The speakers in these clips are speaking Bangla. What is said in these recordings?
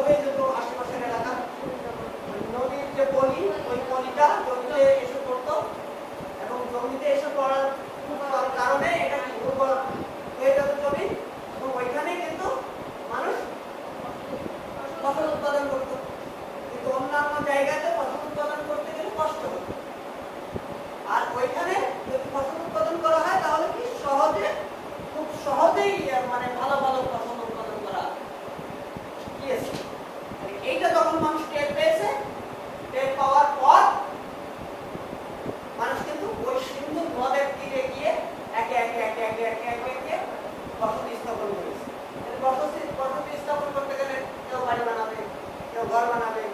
Provecho Agora na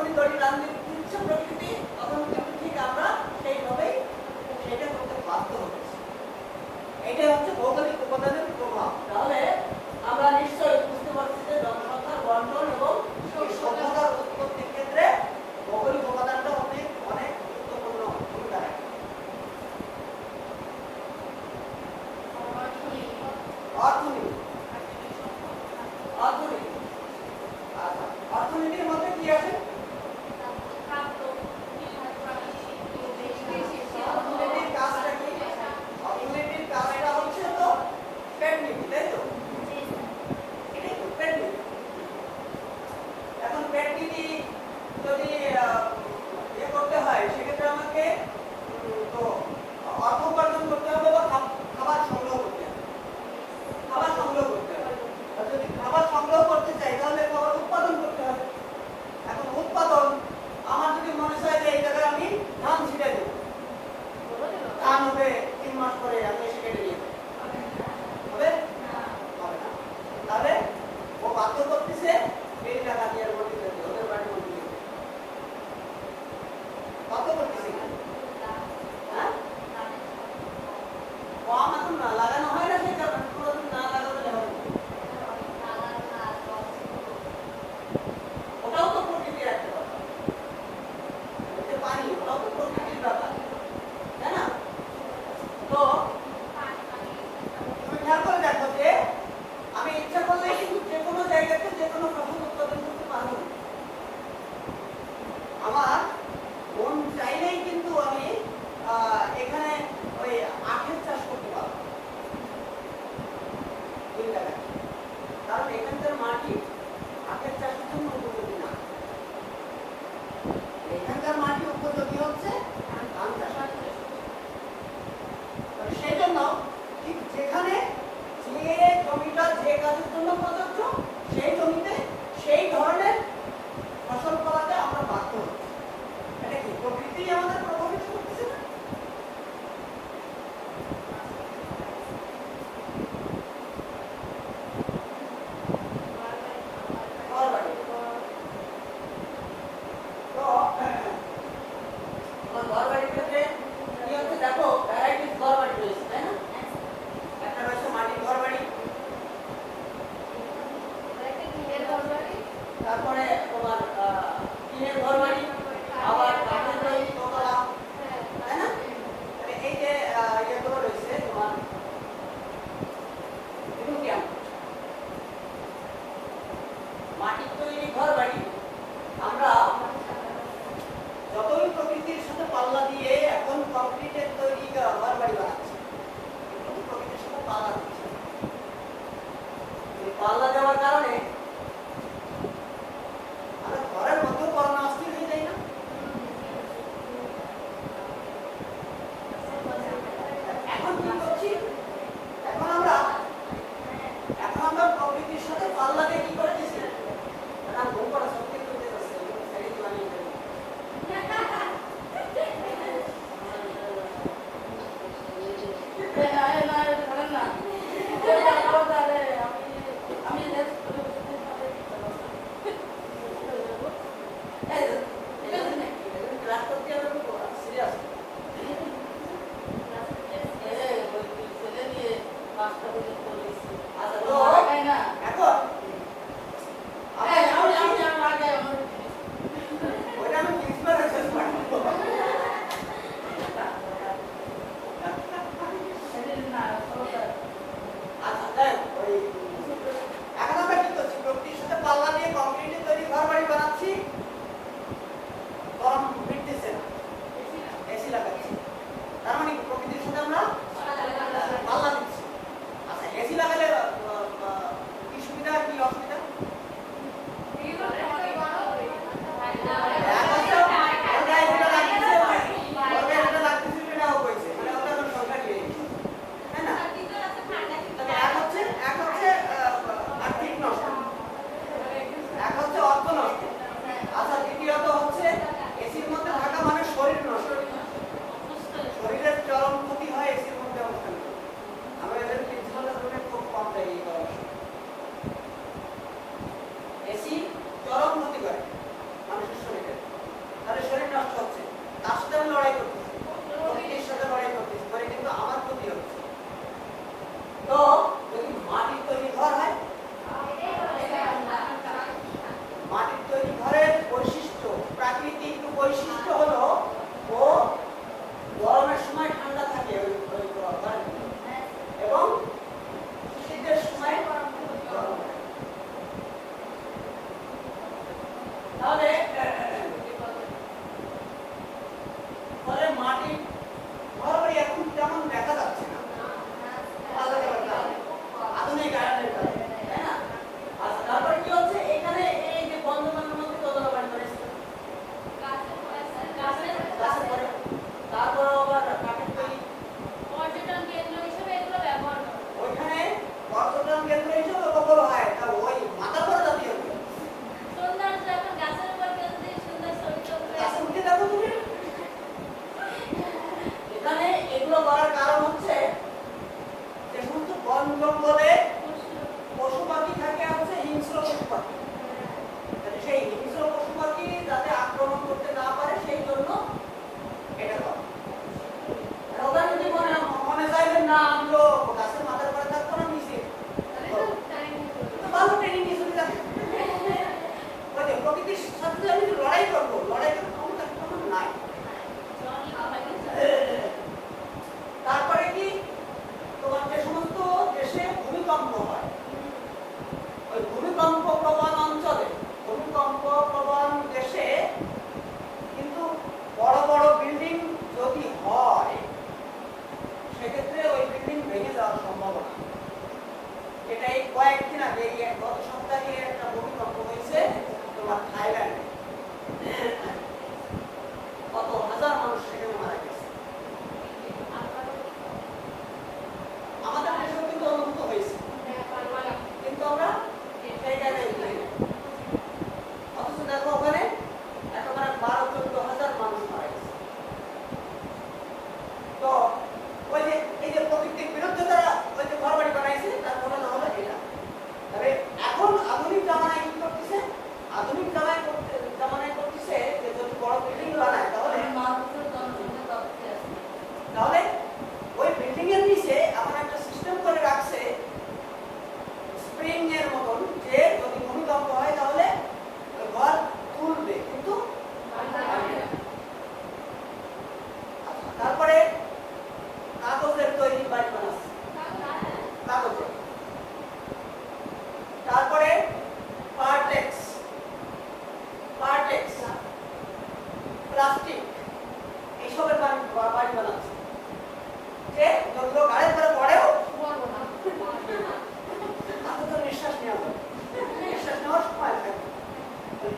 যখনই ধরি রাজনীতি তুচ্ছ প্রকৃতি তখন কিন্তু ঠিক আমরা সেইভাবেই সেটা করতে বাধ্য হচ্ছি। এটাই হচ্ছে ভৌগোলিক উপাদানের প্রভাব। তাহলে আমরা নিশ্চয়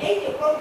Ký được luôn!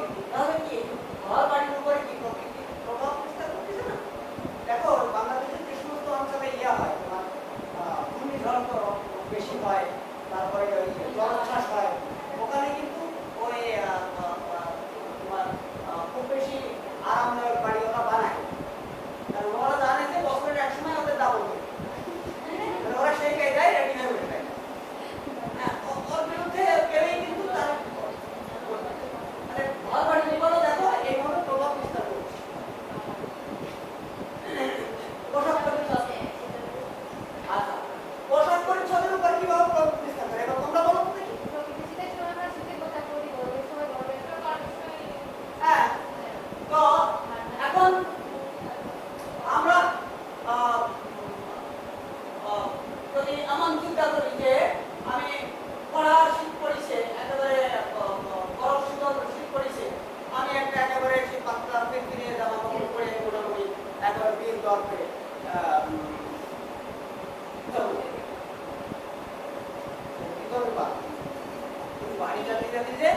বাড়ি যেতে যেতে যে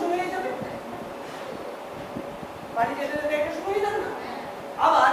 সময় হয়ে যাবে। বাড়ি যেতে যেতে একটা সময় যাবে না। আবার